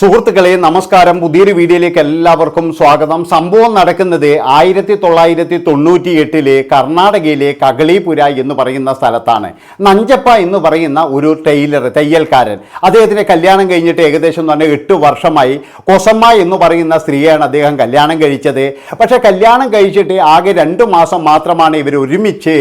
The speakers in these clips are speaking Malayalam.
സുഹൃത്തുക്കളെ നമസ്കാരം. പുതിയൊരു വീഡിയോയിലേക്ക് എല്ലാവർക്കും സ്വാഗതം. സംഭവം നടക്കുന്നത് ആയിരത്തി തൊള്ളായിരത്തി തൊണ്ണൂറ്റി എട്ടിലെ കർണാടകയിലെ കകളീപുര എന്ന് പറയുന്ന സ്ഥലത്താണ്. നഞ്ചപ്പ എന്ന് പറയുന്ന ഒരു ടൈലർ തയ്യൽക്കാരൻ. അദ്ദേഹത്തിന് കല്യാണം കഴിഞ്ഞിട്ട് ഏകദേശം പറഞ്ഞാൽ എട്ട് വർഷമായി കൊസമ്മ എന്ന് പറയുന്ന സ്ത്രീയാണ് അദ്ദേഹം കല്യാണം കഴിച്ചത്. പക്ഷേ കല്യാണം കഴിച്ചിട്ട് ആകെ രണ്ട് മാസം മാത്രമാണ് ഇവർ ഒരുമിച്ച്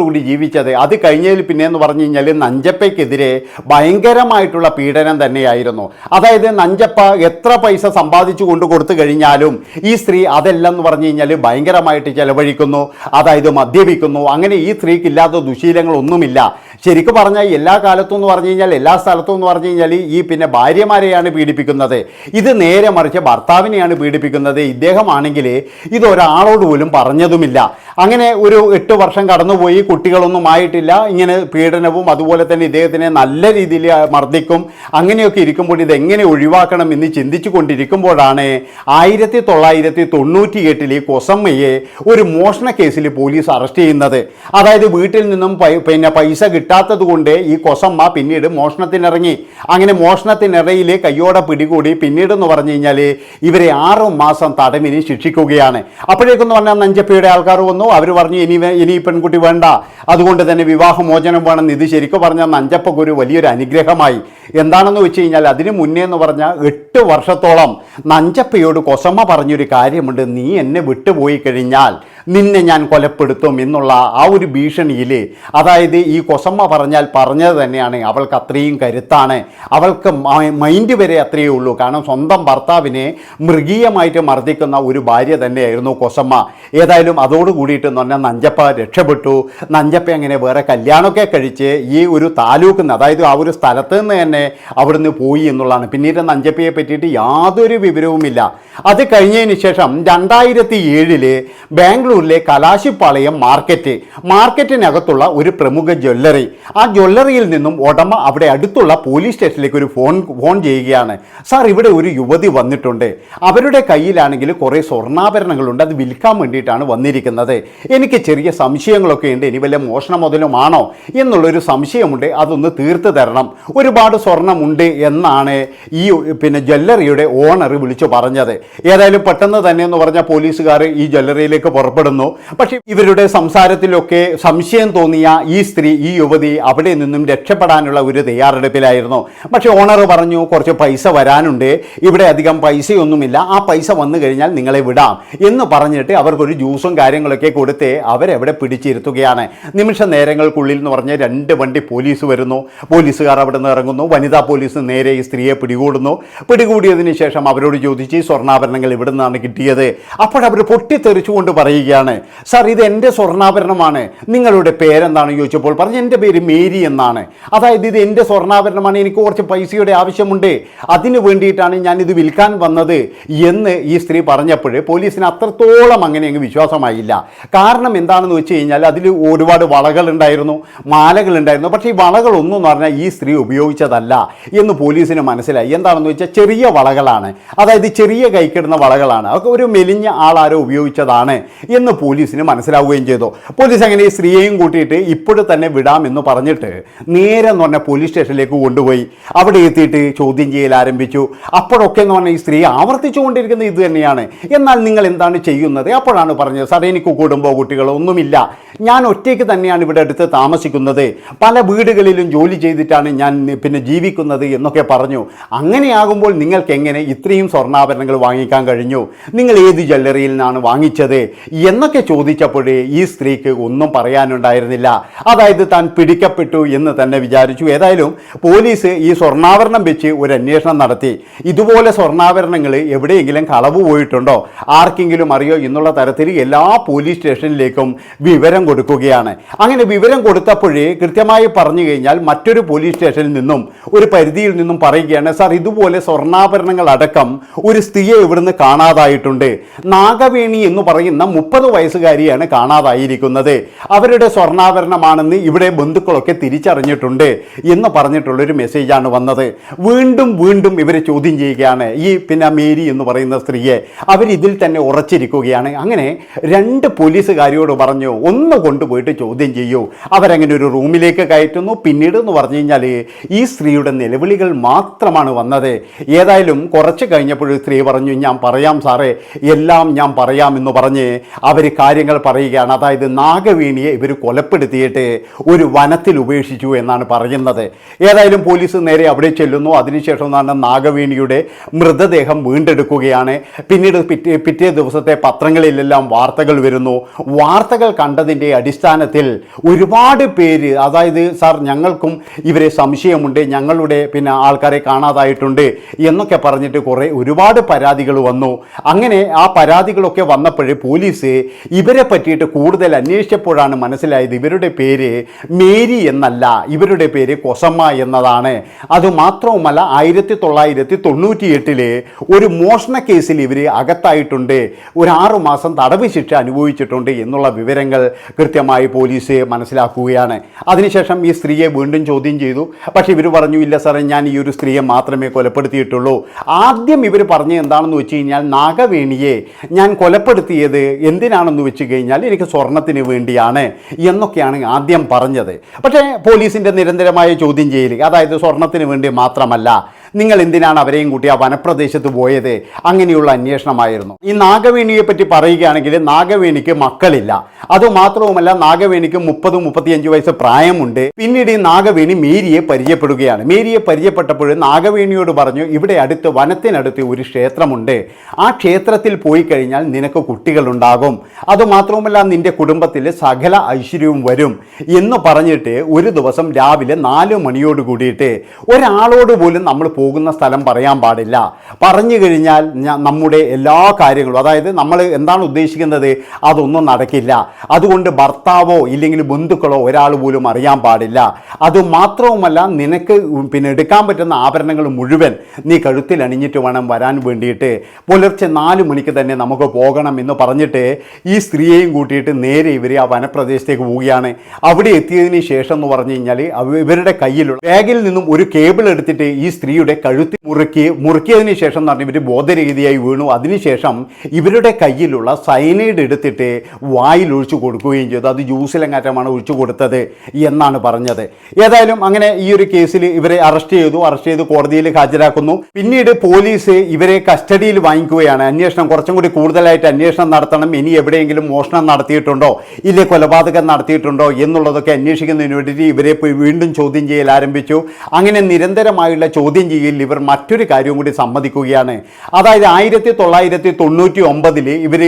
കൂടി ജീവിച്ചത്. അത് കഴിഞ്ഞതിൽ പിന്നെ എന്ന് പറഞ്ഞു കഴിഞ്ഞാൽ നഞ്ചപ്പയ്ക്കെതിരെ ഭയങ്കരമായിട്ടുള്ള പീഡനം തന്നെയായിരുന്നു. അതായത് നഞ്ചപ്പ എത്ര പൈസ സമ്പാദിച്ചു കൊണ്ട് കൊടുത്തു കഴിഞ്ഞാലും ഈ സ്ത്രീ അതെല്ലാം എന്ന് പറഞ്ഞു കഴിഞ്ഞാൽ ഭയങ്കരമായിട്ട് ചെലവഴിക്കുന്നു അതായത് മദ്യപിക്കുന്നു. അങ്ങനെ ഈ സ്ത്രീക്ക് ഇല്ലാത്ത ദുശീലങ്ങളൊന്നുമില്ല. ശരിക്കും പറഞ്ഞാൽ എല്ലാ കാലത്തും എന്ന് പറഞ്ഞു കഴിഞ്ഞാൽ എല്ലാ സ്ഥലത്തും എന്ന് പറഞ്ഞു കഴിഞ്ഞാൽ ഈ പിന്നെ ഭാര്യമാരെയാണ് പീഡിപ്പിക്കുന്നത്. ഇത് നേരെ മറിച്ച് ഭർത്താവിനെയാണ് പീഡിപ്പിക്കുന്നത്. ഇദ്ദേഹമാണെങ്കിൽ ഇതൊരാളോട് പോലും പറഞ്ഞതുമില്ല. അങ്ങനെ ഒരു എട്ട് വർഷം കടന്നുപോയി കുട്ടികളൊന്നും ആയിട്ടില്ല. ഇങ്ങനെ പീഡനവും അതുപോലെ തന്നെ ഇദ്ദേഹത്തിനെ നല്ല രീതിയിൽ മർദ്ദിക്കും. അങ്ങനെയൊക്കെ ഇരിക്കുമ്പോൾ ഇത് എങ്ങനെ ഒഴിവാക്കണം എന്ന് ചിന്തിച്ചു കൊണ്ടിരിക്കുമ്പോഴാണ് ആയിരത്തി തൊള്ളായിരത്തി തൊണ്ണൂറ്റി എട്ടിൽ കൊസമ്മയെ ഒരു മോഷണ കേസിൽ പോലീസ് അറസ്റ്റ് ചെയ്യുന്നത്. അതായത് വീട്ടിൽ നിന്നും പിന്നെ പൈസ കിട്ടാത്തത് കൊണ്ട് ഈ കൊസമ്മ പിന്നീട് മോഷണത്തിനിറങ്ങി. അങ്ങനെ മോഷണത്തിനിറയിൽ കയ്യോടെ പിടികൂടി പിന്നീട് എന്ന് പറഞ്ഞു കഴിഞ്ഞാൽ ഇവരെ ആറു മാസം തടവിന് ശിക്ഷിക്കുകയാണ്. അപ്പോഴേക്കെന്ന് പറഞ്ഞാൽ നഞ്ചപ്പയുടെ ആൾക്കാർ വന്നു. അവർ പറഞ്ഞു ഇനി ഇനി പെൺകുട്ടി വേണ്ട. അതുകൊണ്ട് തന്നെ വിവാഹമോചനം വേണമെന്ന് ഇത് ശരിക്കും പറഞ്ഞാൽ നഞ്ചപ്പക്ക് ഒരു വലിയൊരു അനുഗ്രഹമായി. എന്താണെന്ന് വെച്ച് കഴിഞ്ഞാൽ അതിന് മുന്നേ എന്ന് പറഞ്ഞാൽ എട്ട് വർഷത്തോളം നഞ്ചപ്പയോട് കൊസമ്മ പറഞ്ഞൊരു കാര്യമുണ്ട്. നീ എന്നെ വിട്ടുപോയി കഴിഞ്ഞാൽ നിന്നെ ഞാൻ കൊലപ്പെടുത്തും എന്നുള്ള ആ ഒരു ഭീഷണിയിൽ അതായത് ഈ കൊസമ്മ പറഞ്ഞാൽ പറഞ്ഞത് തന്നെയാണ്. അവൾക്ക് അത്രയും കരുത്താണ്. അവൾക്ക് മൈൻഡ് വരെ അത്രയേ ഉള്ളൂ. കാരണം സ്വന്തം ഭർത്താവിനെ മൃഗീയമായിട്ട് മർദ്ദിക്കുന്ന ഒരു ഭാര്യ തന്നെയായിരുന്നു കൊസമ്മ ഏതായാലും അതോട് കൂടിയിട്ട് പറഞ്ഞാൽ നഞ്ചപ്പ രക്ഷപ്പെട്ടു. നഞ്ചപ്പ അങ്ങനെ വേറെ കല്യാണമൊക്കെ കഴിച്ച് ഈ ഒരു താലൂക്കിൽ നിന്ന് അതായത് ആ ഒരു സ്ഥലത്ത് നിന്ന് തന്നെ അവിടുന്ന് പോയി എന്നുള്ളതാണ്. പിന്നീട് നഞ്ചപ്പയെ പറ്റിയിട്ട് യാതൊരു വിവരവുമില്ല. അത് കഴിഞ്ഞതിന് ശേഷം രണ്ടായിരത്തി ഏഴിൽ ബാംഗ്ലൂരിലെ കലാശിപ്പാളയം മാർക്കറ്റ് മാർക്കറ്റിനകത്തുള്ള ഒരു പ്രമുഖ ജ്വല്ലറി. ആ ജ്വല്ലറിയിൽ നിന്നും ഉടമ അവിടെ അടുത്തുള്ള പോലീസ് സ്റ്റേഷനിലേക്ക് ഒരു ഫോൺ ഫോൺ ചെയ്യുകയാണ്. സാർ ഇവിടെ ഒരു യുവതി വന്നിട്ടുണ്ട്. അവരുടെ കയ്യിലാണെങ്കിൽ കുറേ സ്വർണാഭരണങ്ങളുണ്ട്. അത് വിൽക്കാൻ വേണ്ടിയിട്ടാണ് വന്നിരിക്കുന്നത്. എനിക്ക് ചെറിയ സംശയങ്ങളൊക്കെ ഉണ്ട്. ഇനി വല്ല മോഷണ മുതലുമാണോ? എന്നുള്ളൊരു സംശയമുണ്ട്. അതൊന്ന് തീർത്ത് തരണം. ഒരുപാട് സ്വർണമുണ്ട് എന്നാണ് ഈ പിന്നെ ജ്വല്ലറിയുടെ ഓണർ വിളിച്ചു പറഞ്ഞത്. ഏതായാലും പെട്ടെന്ന് തന്നെ എന്ന് പറഞ്ഞ പോലീസുകാർ ഈ ജ്വല്ലറിയിലേക്ക് പുറപ്പെടുന്നു. പക്ഷേ ഇവരുടെ സംസാരത്തിലൊക്കെ സംശയം തോന്നിയ ഈ സ്ത്രീ ഈ യുവതി അവിടെ നിന്നും രക്ഷപ്പെടാനുള്ള ഒരു തയ്യാറെടുപ്പിലായിരുന്നു. പക്ഷേ ഓണർ പറഞ്ഞു കുറച്ച് പൈസ വരാനുണ്ട്. ഇവിടെ അധികം പൈസയൊന്നുമില്ല. ആ പൈസ വന്നു കഴിഞ്ഞാൽ നിങ്ങളെ വിടാം. എന്ന് പറഞ്ഞിട്ട് അവർക്കൊരു ജ്യൂസും കാര്യങ്ങളൊക്കെ കൊടുത്ത് അവരെവിടെ പിടിച്ചിരുത്തുകയാണ്. നിമിഷ നേരങ്ങൾക്കുള്ളിൽ എന്ന് പറഞ്ഞ് രണ്ട് വണ്ടി പോലീസ് വരുന്നു. പോലീസുകാർ അവിടെ നിന്ന് ഇറങ്ങുന്നു. വനിതാ പോലീസ് നേരെ ഈ സ്ത്രീയെ പിടികൂടുന്നു. പിടികൂടിയതിന് ശേഷം അവരോട് ചോദിച്ച് ഈ സ്വർണാഭരണങ്ങൾ ഇവിടെ നിന്നാണ് കിട്ടിയത് അപ്പോഴവർ പൊട്ടിത്തെറിച്ചുകൊണ്ട് പറയുകയാണ് സാർ ഇത് എന്റെ സ്വർണാഭരണമാണ്. നിങ്ങളുടെ പേരെന്താണ്? ചോദിച്ചപ്പോൾ പറഞ്ഞു എന്റെ പേര് മേരി എന്നാണ്. അതായത് ഇത് എന്റെ സ്വർണാഭരണമാണ്. എനിക്ക് കുറച്ച് പൈസയുടെ ആവശ്യമുണ്ട്. അതിന് വേണ്ടിയിട്ടാണ് ഞാൻ ഇത് വിൽക്കാൻ വന്നത്. എന്ന് ഈ സ്ത്രീ പറഞ്ഞപ്പോൾ പോലീസിന് അത്രത്തോളം അങ്ങനെ അങ്ങ് വിശ്വാസമായില്ല. കാരണം എന്താണെന്ന് വെച്ച് കഴിഞ്ഞാൽ അതിൽ ഒരുപാട് വളകളുണ്ടായിരുന്നു മാലകളുണ്ടായിരുന്നു. പക്ഷേ ഈ വളകളൊന്നും എന്ന് പറഞ്ഞാൽ ഈ സ്ത്രീ ഉപയോഗിച്ചതല്ല. എന്ന് പോലീസിന് മനസ്സിലായി. എന്താണെന്ന് വെച്ചാൽ ചെറിയ വളകളാണ്. അതായത് ചെറിയ കൈക്കിടുന്ന വളകളാണ്. അതൊക്കെ ഒരു മെലിഞ്ഞ ആളാരോ ഉപയോഗിച്ചതാണ് എന്ന് പോലീസിന് മനസ്സിലാവുകയും ചെയ്തു. പോലീസ് അങ്ങനെ ഈ സ്ത്രീയെയും കൂട്ടിയിട്ട് ഇപ്പോഴും തന്നെ വിടാമെന്ന് പറഞ്ഞിട്ട് നേരെ എന്ന് പറഞ്ഞാൽ പോലീസ് സ്റ്റേഷനിലേക്ക് കൊണ്ടുപോയി. അവിടെ എത്തിയിട്ട് ചോദ്യം ചെയ്യൽ ആരംഭിച്ചു. അപ്പോഴൊക്കെ എന്ന് പറഞ്ഞാൽ ഈ സ്ത്രീ ആവർത്തിച്ചുകൊണ്ടിരിക്കുന്നത് ഇത് തന്നെയാണ്. എന്നാൽ നിങ്ങൾ എന്താണ് ചെയ്യുന്നത്? അപ്പോഴാണ് പറഞ്ഞത് സാർ എനിക്ക് കുടുംബമോ കുട്ടികളോ ഒന്നുമില്ല. ഞാൻ ഒറ്റയ്ക്ക് തന്നെയാണ് ഇവിടെ അടുത്ത് താമസിക്കുന്നത്. പല വീടുകളിലും ജോലി ചെയ്തിട്ടാണ് ഞാൻ പിന്നെ ജീവിക്കുന്നത് എന്നൊക്കെ പറഞ്ഞു. അങ്ങനെയാകുമ്പോൾ നിങ്ങൾക്ക് എങ്ങനെ ഇത്രയും സ്വർണാഭരണങ്ങൾ വാങ്ങിക്കാൻ കഴിഞ്ഞു? നിങ്ങൾ ഏത് ജ്വല്ലറിയിൽ നിന്നാണ് വാങ്ങിച്ചത്? എന്നൊക്കെ ചോദിച്ചപ്പോഴേ ഈ സ്ത്രീക്ക് ഒന്നും പറയാനുണ്ടായിരുന്നില്ല. അതായത് താൻ പിടിക്കപ്പെട്ടു എന്ന് തന്നെ വിചാരിച്ചു. ഏതായാലും പോലീസ് ഈ സ്വർണാഭരണം വെച്ച് ഒരു അന്വേഷണം നടത്തി. ഇതുപോലെ സ്വർണാഭരണങ്ങൾ എവിടെയെങ്കിലും കളവ് പോയിട്ടുണ്ടോ? ആർക്കെങ്കിലും അറിയോ? എന്നുള്ള തരത്തിൽ എല്ലാ പോലീസ് സ്റ്റേഷനിലേക്കും വിവരം കൊടുക്കുകയാണ്. അങ്ങനെ വിവരം കൊടുത്തപ്പോഴേ കൃത്യമായി പറഞ്ഞു കഴിഞ്ഞാൽ മറ്റൊരു പോലീസ് സ്റ്റേഷനിൽ നിന്നും ഒരു പരിധിയിൽ നിന്നും പറയുകയാണ് സാർ ഇതുപോലെ സ്വർണാഭരണങ്ങൾ അടക്കം ഒരു സ്ത്രീയെ ഇവിടുന്ന് കാണാതായിട്ടുണ്ട്. നാഗവേണി എന്ന് പറയുന്ന മുപ്പത് വയസ്സുകാരിയാണ് കാണാതായിരിക്കുന്നത്. അവരുടെ സ്വർണാഭരണമാണെന്ന് ഇവിടെ ബന്ധുക്കളൊക്കെ തിരിച്ചറിഞ്ഞിട്ടുണ്ട് എന്ന് പറഞ്ഞിട്ടുള്ളൊരു മെസ്സേജാണ് വന്നത്. വീണ്ടും വീണ്ടും ഇവരെ ചോദ്യം ചെയ്യുകയാണ് ഈ പിന്നെ മേരി എന്ന് പറയുന്ന സ്ത്രീയെ. അവരിതിൽ തന്നെ ഉറച്ചിരിക്കുകയാണ്. അങ്ങനെ രണ്ട് പോലീസുകാരിയോട് പറഞ്ഞു ഒന്ന് കൊണ്ടുപോയിട്ട് ചോദ്യം ചെയ്യൂ. അവരങ്ങനെ ഒരു റൂമിലേക്ക് കയറ്റുന്നു. പിന്നീട് എന്ന് പറഞ്ഞു കഴിഞ്ഞാൽ ഈ സ്ത്രീയുടെ നിലവിളികൾ മാത്രമാണ് വന്നത്. ഏതായാലും കുറച്ച് കഴിഞ്ഞപ്പോൾ സ്ത്രീ പറഞ്ഞു ഞാൻ പറയാം സാറേ എല്ലാം ഞാൻ പറയാമെന്ന് പറഞ്ഞ് അവർ കാര്യങ്ങൾ പറയുകയാണ്. അതായത് നാഗവേണിയെ ഇവർ കൊലപ്പെടുത്തിയിട്ട് ഒരു വനത്തിൽ ഉപേക്ഷിച്ചു എന്നാണ് പറയുന്നത്. ഏതായാലും പോലീസ് നേരെ അവിടെ ചെല്ലുന്നു. അതിനുശേഷം എന്നാണ് നാഗവേണിയുടെ മൃതദേഹം വീണ്ടെടുക്കുകയാണ്. പിന്നീട് പിറ്റേ പിറ്റേ ദിവസത്തെ പത്രങ്ങളിലെല്ലാം വാർത്തകൾ വരുന്നു. വാർത്തകൾ കണ്ടതിന്റെ അടിസ്ഥാനത്തിൽ ഒരുപാട് പേര് അതായത് സാർ ഞങ്ങൾക്കും ഇവരെ സംശയമുണ്ട്. ഞങ്ങളുടെ പിന്നെ ആൾക്കാരെ കാണാതായിട്ടുണ്ട് എന്നൊക്കെ പറഞ്ഞിട്ട് കുറേ ഒരുപാട് പരാതികൾ വന്നു. അങ്ങനെ ആ പരാതികളൊക്കെ വന്നപ്പോഴേ പോലീസ് ഇവരെ പറ്റിയിട്ട് കൂടുതൽ അന്വേഷിച്ചപ്പോഴാണ് മനസ്സിലായത് ഇവരുടെ പേര് മേരി എന്നല്ല ഇവരുടെ പേര് കൊസമ്മ എന്നതാണ്. അതുമാത്രവുമല്ല ആയിരത്തി തൊള്ളായിരത്തി തൊണ്ണൂറ്റി എട്ടിൽ ഒരു മോഷണ കേസിൽ ഇവർ അകത്തായിട്ടുണ്ട്. ഒരു ആറു മാസം തടവ് ശിക്ഷ അനുഭവിച്ചിട്ടുണ്ട് എന്നുള്ള വിവരങ്ങൾ കൃത്യമായി പോലീസ് മനസ്സിലാക്കുകയാണ്. അതിനുശേഷം ഈ സ്ത്രീയെ വീണ്ടും ചോദ്യം ചെയ്തു. പക്ഷേ ഇവർ പറഞ്ഞു ഇല്ല സാറേ ഞാൻ ഈ ഒരു സ്ത്രീയെ മാത്രമേ കൊലപ്പെടുത്തിയിട്ടുള്ളൂ. ആദ്യം ഇവർ പറഞ്ഞ എന്താണെന്ന് വെച്ച് കഴിഞ്ഞാൽ നാഗവേണിയെ ഞാൻ കൊലപ്പെടുത്തിയത് എന്തിനാണെന്ന് വെച്ച് കഴിഞ്ഞാൽ എനിക്ക് സ്വർണത്തിന് വേണ്ടിയാണ് എന്നൊക്കെയാണ് ആദ്യം പറഞ്ഞത്. പക്ഷേ പോലീസിന്റെ നിരന്തരമായ ചോദ്യം ചെയ്യൽ അതായത് സ്വർണത്തിന് വേണ്ടി മാത്രമല്ല നിങ്ങൾ എന്തിനാണ് അവരെയും കൂട്ടി ആ വനപ്രദേശത്ത് പോയത്? അങ്ങനെയുള്ള അന്വേഷണമായിരുന്നു. ഈ നാഗവേണിയെ പറ്റി പറയുകയാണെങ്കിൽ നാഗവേണിക്ക് മക്കളില്ല. അതുമാത്രവുമല്ല നാഗവേണിക്ക് മുപ്പത് മുപ്പത്തിയഞ്ച് വയസ്സ് പ്രായമുണ്ട്. പിന്നീട് ഈ നാഗവേണി മേരിയെ പരിചയപ്പെടുകയാണ്. മേരിയെ പരിചയപ്പെട്ടപ്പോൾ നാഗവേണിയോട് പറഞ്ഞു ഇവിടെ അടുത്ത് വനത്തിനടുത്ത് ഒരു ക്ഷേത്രമുണ്ട്. ആ ക്ഷേത്രത്തിൽ പോയി കഴിഞ്ഞാൽ നിനക്ക് കുട്ടികളുണ്ടാകും. അതുമാത്രവുമല്ല നിന്റെ കുടുംബത്തിൽ സകല ഐശ്വര്യവും വരും. എന്ന് പറഞ്ഞിട്ട് ഒരു ദിവസം രാവിലെ നാല് മണിയോട് കൂടിയിട്ട് ഒരാളോട് പോലും നമ്മൾ പോകുന്ന സ്ഥലം പറയാൻ പാടില്ല. പറഞ്ഞു കഴിഞ്ഞാൽ നമ്മുടെ എല്ലാ കാര്യങ്ങളും അതായത് നമ്മൾ എന്താണ് ഉദ്ദേശിക്കുന്നത്? അതൊന്നും നടക്കില്ല. അതുകൊണ്ട് ഭർത്താവോ ഇല്ലെങ്കിൽ ബന്ധുക്കളോ ഒരാൾ പോലും അറിയാൻ പാടില്ല. അത് മാത്രവുമല്ല നിനക്ക് പിന്നെ എടുക്കാൻ പറ്റുന്ന ആഭരണങ്ങൾ മുഴുവൻ നീ കഴുത്തിൽ അണിഞ്ഞിട്ട് വേണം വരാൻ വേണ്ടിയിട്ട്. പുലർച്ചെ നാല് മണിക്ക് തന്നെ നമുക്ക് പോകണം എന്ന് പറഞ്ഞിട്ട് ഈ സ്ത്രീയെയും കൂട്ടിയിട്ട് നേരെ ഇവർ ആ വനപ്രദേശത്തേക്ക് പോവുകയാണ്. അവിടെ എത്തിയതിന് ശേഷം എന്ന് പറഞ്ഞു കഴിഞ്ഞാൽ ഇവരുടെ കയ്യിലുള്ള ബാഗിൽ നിന്നും ഒരു കേബിൾ എടുത്തിട്ട് ഈ സ്ത്രീയുടെ കഴുത്തി മുറുക്കി മുറുക്കിയതിന് ശേഷം എന്ന് പറഞ്ഞാൽ ഇവർ ബോധരീതിയായി വീണു. അതിനുശേഷം ഇവരുടെ കയ്യിലുള്ള സൈനൈഡ് എടുത്തിട്ട് വായിൽ ഒഴിച്ചു കൊടുക്കുകയും ചെയ്തു. അത് ജ്യൂസിലെങ്ങാറ്റമാണ് ഒഴിച്ചു കൊടുത്തത് എന്നാണ് പറഞ്ഞത്. ഏതായാലും അങ്ങനെ ഈ ഒരു കേസിൽ ഇവരെ അറസ്റ്റ് ചെയ്തു. അറസ്റ്റ് ചെയ്ത് കോടതിയിൽ ഹാജരാക്കുന്നു. പിന്നീട് പോലീസ് ഇവരെ കസ്റ്റഡിയിൽ വാങ്ങിക്കുകയാണ്. അന്വേഷണം കുറച്ചും കൂടി കൂടുതലായിട്ട് അന്വേഷണം നടത്തണം. ഇനി എവിടെയെങ്കിലും മോഷണം നടത്തിയിട്ടുണ്ടോ? ഇല്ലേ കൊലപാതകം നടത്തിയിട്ടുണ്ടോ എന്നുള്ളതൊക്കെ അന്വേഷിക്കുന്നതിന് വേണ്ടിയിട്ട് ഇവരെ വീണ്ടും ചോദ്യം ചെയ്യൽ ആരംഭിച്ചു. അങ്ങനെ നിരന്തരമായുള്ള ചോദ്യം ചെയ്യലിൽ ഇവർ മറ്റൊരു കാര്യവും കൂടി സമ്മതിക്കുകയാണ്. അതായത് ആയിരത്തി തൊള്ളായിരത്തി തൊണ്ണൂറ്റി ഒമ്പതിൽ ഇവർ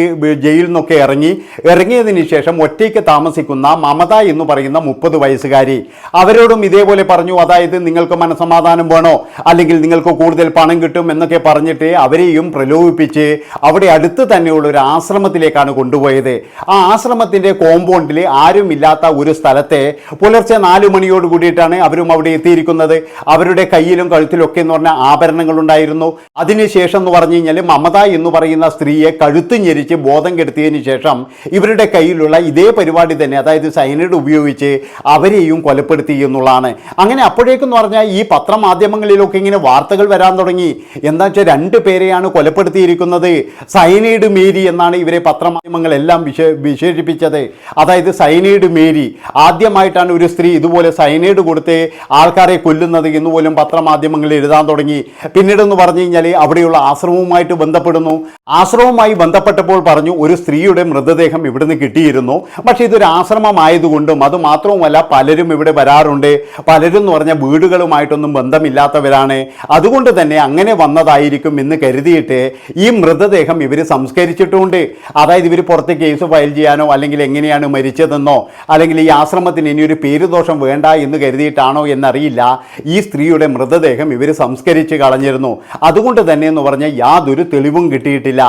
ജയിലിൽ നിന്നൊക്കെ ഇറങ്ങി ഇറങ്ങിയതിന് ശേഷം ഒറ്റയ്ക്ക് താമസിക്കുന്ന മമത എന്ന് പറയുന്ന മുപ്പത് വയസ്സുകാരി. അവരോടും ഇതേപോലെ പറഞ്ഞു അതായത് നിങ്ങൾക്ക് മനസമാധാനം വേണോ? അല്ലെങ്കിൽ നിങ്ങൾക്ക് കൂടുതൽ പണം കിട്ടും? എന്നൊക്കെ പറഞ്ഞിട്ട് അവരെയും പ്രലോഭിപ്പിച്ച് അവിടെ അടുത്ത് തന്നെയുള്ള ഒരു ആശ്രമത്തിലേക്കാണ് കൊണ്ടുപോയത്. ആ ആശ്രമത്തിന്റെ കോമ്പൗണ്ടിൽ ആരുമില്ലാത്ത ഒരു സ്ഥലത്തെ പുലർച്ചെ നാലു മണിയോട് കൂടിയിട്ടാണ് അവരും അവിടെ എത്തിയിരിക്കുന്നത്. അവരുടെ കയ്യിലും കഴുത്തിലും ഒക്കെ എന്ന് പറഞ്ഞാൽ ആഭരണങ്ങൾ ഉണ്ടായിരുന്നു അതിനുശേഷം എന്ന് പറഞ്ഞു കഴിഞ്ഞാൽ മമത എന്ന് പറയുന്ന സ്ത്രീയെ കഴുത്ത് ഞെരിച്ച് ബോധം കെടുത്തിയതിനു ശേഷം ഇവരുടെ കയ്യിലുള്ള ഇതേ പരിപാടി തന്നെ അതായത് സൈനൈഡ് ഉപയോഗിച്ച് അവരെയും കൊലപ്പെടുത്തി എന്നുള്ളതാണ്. അങ്ങനെ അപ്പോഴേക്കെന്ന് പറഞ്ഞാൽ ഈ പത്രമാധ്യമങ്ങളിലൊക്കെ ഇങ്ങനെ വാർത്തകൾ വരാൻ തുടങ്ങി. എന്താ വെച്ചാൽ രണ്ട് പേരെയാണ് കൊലപ്പെടുത്തിയിരിക്കുന്നത്. സൈനൈഡ് മേരി എന്നാണ് ഇവരെ പത്രമാധ്യമങ്ങളെല്ലാം വിശേ വിശേഷിപ്പിച്ചത്. അതായത് സൈനൈഡ് മേരി. ആദ്യമായിട്ടാണ് ഒരു സ്ത്രീ ഇതുപോലെ സൈനൈഡ് കൊടുത്ത് ആൾക്കാരെ കൊല്ലുന്നത് എന്ന് പോലും പത്രമാധ്യമങ്ങളിൽ എഴുതാൻ തുടങ്ങി. പിന്നീട് എന്ന് പറഞ്ഞു കഴിഞ്ഞാൽ അവിടെയുള്ള ആശ്രമവുമായിട്ട് ബന്ധപ്പെടുന്നു. ആശ്രമവുമായി ബന്ധപ്പെട്ടപ്പോൾ പറഞ്ഞു ഒരു സ്ത്രീയുടെ മൃതദേഹം ഇവിടുന്ന് കിട്ടിയിരുന്നു. പക്ഷേ ഇതൊരു ആശ്രമമായതുകൊണ്ടും അത് മാത്രവുമല്ല പലരും ഇവിടെ വരാറുണ്ട്. പലരും എന്ന് പറഞ്ഞാൽ വീടുകളുമായിട്ടൊന്നും ബന്ധമില്ലാത്തവരാണ്. അതുകൊണ്ട് തന്നെ അങ്ങനെ വന്നതായിരിക്കും എന്ന് കരുതിയിട്ട് ഈ മൃതദേഹം ഇവർ സംസ്കരിച്ചിട്ടുമുണ്ട് അതായത് ഇവർ പുറത്ത് കേസ് ഫയൽ ചെയ്യാനോ അല്ലെങ്കിൽ എങ്ങനെയാണ് മരിച്ചതെന്നോ അല്ലെങ്കിൽ ഈ ആശ്രമത്തിന് ഇനിയൊരു പേരുദോഷം വേണ്ട എന്ന് കരുതിയിട്ടാണോ എന്നറിയില്ല. ഈ സ്ത്രീയുടെ മൃതദേഹം ഇവർ സംസ്കരിച്ച് കളഞ്ഞിരുന്നു. അതുകൊണ്ട് തന്നെ എന്ന് പറഞ്ഞാൽ യാതൊരു തെളിവും കിട്ടിയിട്ടില്ല.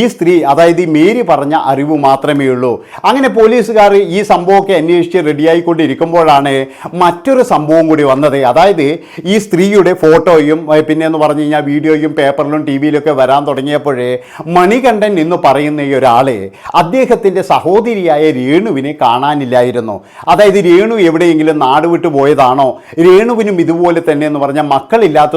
ഈ സ്ത്രീ അതായത് ഈ മേരി പറഞ്ഞ അറിവ് മാത്രമേ ഉള്ളൂ. അങ്ങനെ പോലീസുകാർ ഈ സംഭവമൊക്കെ അന്വേഷിച്ച് റെഡിയായിക്കൊണ്ടിരിക്കുമ്പോഴാണ് മറ്റൊരു സംഭവം കൂടി വന്നത്. അതായത് ഈ സ്ത്രീയുടെ ഫോട്ടോയും പിന്നെ എന്ന് പറഞ്ഞു കഴിഞ്ഞാൽ വീഡിയോയും പേപ്പറിലും ടി വിയിലൊക്കെ വരാൻ തുടങ്ങിയപ്പോഴേ മണികണ്ഠൻ എന്ന് പറയുന്ന ഈ ഒരാളെ അദ്ദേഹത്തിന്റെ സഹോദരിയായ രേണുവിനെ കാണാനില്ലായിരുന്നു. അതായത് രേണു എവിടെയെങ്കിലും നാടുവിട്ട് പോയതാണോ? രേണുവിനും ഇതുപോലെ തന്നെ എന്ന് പറഞ്ഞാൽ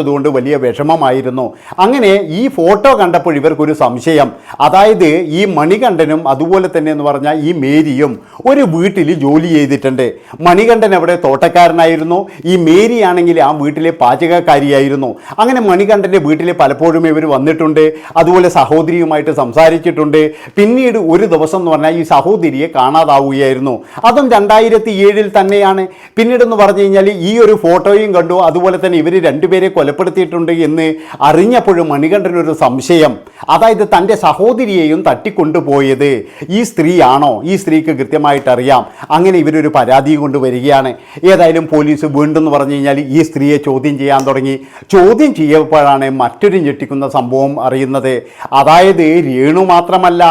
മക്കളില്ലാത്തതുകൊണ്ട് വലിയ വിഷമമായിരുന്നു. അങ്ങനെ ഈ ഫോട്ടോ കണ്ടപ്പോൾ ഇവർക്കൊരു സംശയം. അതായത് ഈ മണികണ്ഠനും അതുപോലെ തന്നെ എന്ന് പറഞ്ഞാൽ ഈ മേരിയും ഒരു വീട്ടിൽ ജോലി ചെയ്തിട്ടുണ്ട്. മണികണ്ഠൻ അവിടെ തോട്ടക്കാരനായിരുന്നു. ഈ മേരി ആണെങ്കിൽ ആ വീട്ടിലെ പാചകക്കാരിയായിരുന്നു. അങ്ങനെ മണികണ്ഠന്റെ വീട്ടിൽ പലപ്പോഴും ഇവർ വന്നിട്ടുണ്ട്. അതുപോലെ സഹോദരിയുമായിട്ട് സംസാരിച്ചിട്ടുണ്ട്. പിന്നീട് ഒരു ദിവസം എന്ന് പറഞ്ഞാൽ ഈ സഹോദരിയെ കാണാതാവുകയായിരുന്നു. അതും രണ്ടായിരത്തി ഏഴിൽ തന്നെയാണ്. പിന്നീടെന്ന് പറഞ്ഞു കഴിഞ്ഞാൽ ഈ ഒരു ഫോട്ടോയും കണ്ടു. അതുപോലെ തന്നെ ഇവർ രണ്ടുപേരെ കൊലപ്പെടുത്തിയിട്ടുണ്ട് എന്ന് അറിഞ്ഞപ്പോഴും മണികണ്ഠനൊരു സംശയം. അതായത് തന്റെ സഹോദരിയെയും തട്ടിക്കൊണ്ടുപോയത് ഈ സ്ത്രീയാണോ? ഈ സ്ത്രീക്ക് കൃത്യമായിട്ട് അറിയാം അങ്ങനെ ഇവരൊരു പരാതി കൊണ്ടുവരികയാണ്. ഏതായാലും പോലീസ് വീണ്ടും എന്ന് പറഞ്ഞു കഴിഞ്ഞാൽ ഈ സ്ത്രീയെ ചോദ്യം ചെയ്യാൻ തുടങ്ങി. ചോദ്യം ചെയ്യപ്പോഴാണ് മറ്റൊരു ഞെട്ടിക്കുന്ന സംഭവം അറിയുന്നത്. അതായത് രേണു മാത്രമല്ല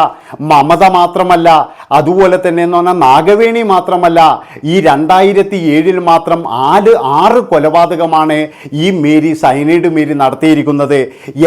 മമത മാത്രമല്ല അതുപോലെ തന്നെ എന്ന് പറഞ്ഞാൽ നാഗവേണി മാത്രമല്ല ഈ രണ്ടായിരത്തി ഏഴിൽ മാത്രം ആൽ ആറ് കൊലപാതകമാണ് ഈ മേരി സൈനൈഡ് മീരി നടത്തിയിരിക്കുന്നത്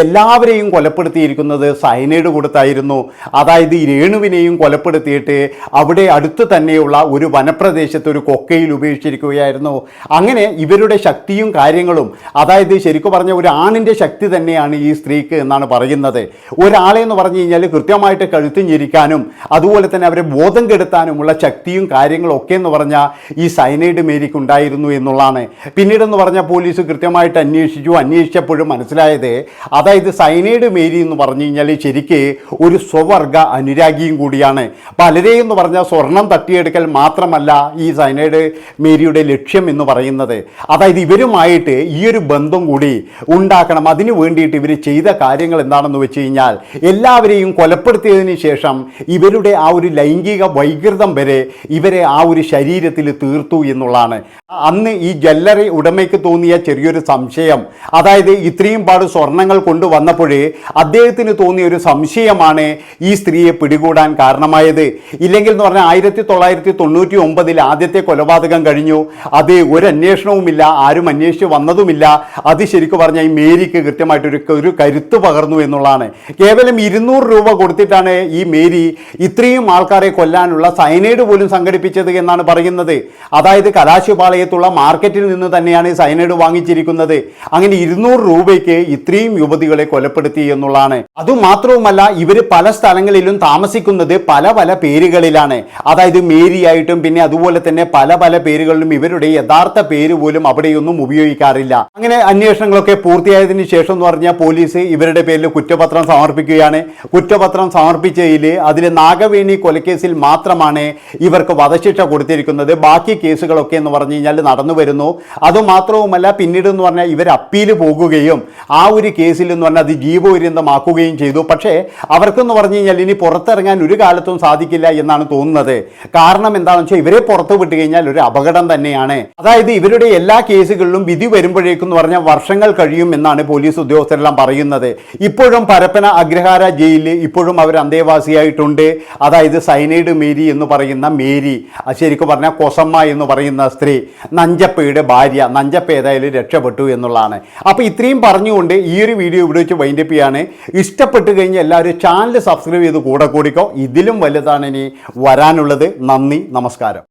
എല്ലാവരെയും കൊലപ്പെടുത്തിയിരിക്കുന്നത് സൈനൈഡ് കൊടുത്തായിരുന്നു. അതായത് രേണുവിനെയും കൊലപ്പെടുത്തിയിട്ട് അവിടെ അടുത്ത് തന്നെയുള്ള ഒരു വനപ്രദേശത്ത് ഒരു കൊക്കയിൽ ഉപേക്ഷിച്ചിരിക്കുകയായിരുന്നു. അങ്ങനെ ഇവരുടെ ശക്തിയും കാര്യങ്ങളും അതായത് ശരിക്കും പറഞ്ഞ ഒരു ആണിന്റെ ശക്തി തന്നെയാണ് ഈ സ്ത്രീക്ക് എന്നാണ് പറയുന്നത്. ഒരാളെ എന്ന് പറഞ്ഞു കഴിഞ്ഞാൽ കൃത്യമായിട്ട് കഴുത്തും ഞെരിക്കാനും അതുപോലെ തന്നെ അവരെ ബോധം കെടുത്താനുമുള്ള ശക്തിയും കാര്യങ്ങളും ഒക്കെ എന്ന് പറഞ്ഞാൽ ഈ സൈനൈഡ് മേരിക്ക് ഉണ്ടായിരുന്നു എന്നുള്ളതാണ്. പിന്നീടെന്ന് പറഞ്ഞാൽ പോലീസ് കൃത്യമായിട്ട് അന്വേഷിച്ചു. അന്വേഷിച്ചപ്പോഴും മനസ്സിലായത് അതായത് സൈനൈഡ് മേരി എന്ന് പറഞ്ഞു കഴിഞ്ഞാൽ ശരിക്ക് ഒരു സ്വവർഗ അനുരാഗിയും കൂടിയാണ്. പലരെയും എന്ന് പറഞ്ഞാൽ സ്വർണം തട്ടിയെടുക്കൽ മാത്രമല്ല ഈ സൈനൈഡ് മേരിയുടെ ലക്ഷ്യം എന്ന് പറയുന്നത്. അതായത് ഇവരുമായിട്ട് ഈ ഒരു ബന്ധം കൂടി ഉണ്ടാക്കണം. അതിനു വേണ്ടിയിട്ട് ഇവർ ചെയ്ത കാര്യങ്ങൾ എന്താണെന്ന് വെച്ച് കഴിഞ്ഞാൽ എല്ലാവരെയും കൊലപ്പെടുത്തിയതിന് ശേഷം ഇവരുടെ ആ ഒരു ലൈംഗിക വൈകൃതം വരെ ഇവരെ ആ ഒരു ശരീരത്തിൽ തീർത്തു എന്നുള്ളതാണ്. അന്ന് ഈ ജ്വല്ലറി ഉടമയ്ക്ക് തോന്നിയ ചെറിയൊരു സംശയം അതായത് ഇത്രയും പാട് സ്വർണങ്ങൾ കൊണ്ടുവന്നപ്പോഴേ അദ്ദേഹത്തിന് തോന്നിയ ഒരു സംശയമാണ് ഈ സ്ത്രീയെ പിടികൂടാൻ കാരണമായത്. ഇല്ലെങ്കിൽ എന്ന് പറഞ്ഞാൽ ആയിരത്തി തൊള്ളായിരത്തി തൊണ്ണൂറ്റി ഒമ്പതിൽ ആദ്യത്തെ കൊലപാതകം കഴിഞ്ഞു. അത് ഒരു അന്വേഷണവുമില്ല ആരും അന്വേഷിച്ച് വന്നതുമില്ല. അത് ശരിക്കും പറഞ്ഞാൽ ഈ മേരിക്ക് കൃത്യമായിട്ടൊരു ഒരു കരുത്ത് പകർന്നു എന്നുള്ളതാണ്. കേവലം ഇരുന്നൂറ് രൂപ കൊടുത്തിട്ടാണ് ഈ മേരി ഇത്രയും ആൾക്കാരെ കൊല്ലാനുള്ള സൈനൈഡ് പോലും സംഘടിപ്പിച്ചത് എന്നാണ് പറയുന്നത്. അതായത് കലാശുപാളയത്തുള്ള മാർക്കറ്റിൽ നിന്ന് തന്നെയാണ് സൈനൈഡ് വാങ്ങിച്ചിരിക്കുന്നത്. അങ്ങനെ ഇരുന്നൂറ് രൂപയ്ക്ക് ഇത്രയും യുവതികളെ കൊലപ്പെടുത്തി എന്നുള്ളതാണ്. അതുമാത്രവുമല്ല ഇവർ പല സ്ഥലങ്ങളിലും താമസിക്കുന്നത് പല പല പേരുകളിലാണ്. അതായത് മേരി ആയിട്ടും പിന്നെ അതുപോലെ തന്നെ പല പല പേരുകളിലും ഇവരുടെ യഥാർത്ഥ പേര് പോലും അവിടെയൊന്നും ഉപയോഗിക്കാറില്ല. അങ്ങനെ അന്വേഷണങ്ങളൊക്കെ പൂർത്തിയായതിനു ശേഷം എന്ന് പറഞ്ഞാൽ പോലീസ് ഇവരുടെ പേരിൽ കുറ്റപത്രം സമർപ്പിക്കുകയാണ്. കുറ്റപത്രം സമർപ്പിച്ചതിൽ അതിൽ നാഗവേണി കൊലക്കേസിൽ മാത്രമാണ് ഇവർക്ക് വധശിക്ഷ കൊടുത്തിരിക്കുന്നത്. ബാക്കി കേസുകളൊക്കെ എന്ന് പറഞ്ഞു കഴിഞ്ഞാൽ നടന്നു വരുന്നു. അതുമാത്രവുമല്ല പിന്നീട് എന്ന് പറഞ്ഞാൽ ഇവർ അപ്പീൽ പോകുകയും ആ ഒരു കേസിൽ എന്ന് പറഞ്ഞാൽ അത് ജീവപര്യന്തമാക്കുകയും ചെയ്തു. പക്ഷേ അവർക്കെന്ന് പറഞ്ഞു കഴിഞ്ഞാൽ ഇനി പുറത്തിറങ്ങാൻ ഒരു കാലത്തും സാധിക്കില്ല എന്നാണ് തോന്നുന്നത്. കാരണം എന്താണെന്ന് വെച്ചാൽ ഇവരെ പുറത്തു വിട്ടു കഴിഞ്ഞാൽ ഒരു അപകടം തന്നെയാണ്. അതായത് ഇവരുടെ എല്ലാ കേസുകളിലും വിധി വരുമ്പോഴേക്കും എന്ന് പറഞ്ഞാൽ വർഷങ്ങൾ കഴിയും എന്നാണ് പോലീസ് ഉദ്യോഗസ്ഥരെല്ലാം പറയുന്നത്. ഇപ്പോഴും പരപ്പന അഗ്രഹാര ജയിലിൽ ഇപ്പോഴും അവർ അന്തേവാസിയായിട്ടുണ്ട്. അതായത് സൈനൈഡ് മേരി എന്ന് പറയുന്ന മേരി ശരിക്കും പറഞ്ഞാൽ കൊസമ്മ എന്ന് പറയുന്ന സ്ത്രീ നഞ്ചപ്പയുടെ ഭാര്യ നഞ്ചപ്പ ഏതായാലും രക്ഷപ്പെട്ടു എന്നുള്ളതാണ്. അപ്പോൾ ഇത്രയും പറഞ്ഞുകൊണ്ട് ഈ ഒരു വീഡിയോ ഇവിടെ വെച്ച് വൈൻഡപ്പ് ചെയ്യാണ്. ഇഷ്ടപ്പെട്ട് കഴിഞ്ഞാൽ എല്ലാവരും ചാനൽ സബ്സ്ക്രൈബ് ചെയ്ത് കൂടെ കൂടിക്കോ. ഇതിലും വലുതാണ് ഇനി വരാനുള്ളത്. നന്ദി നമസ്കാരം.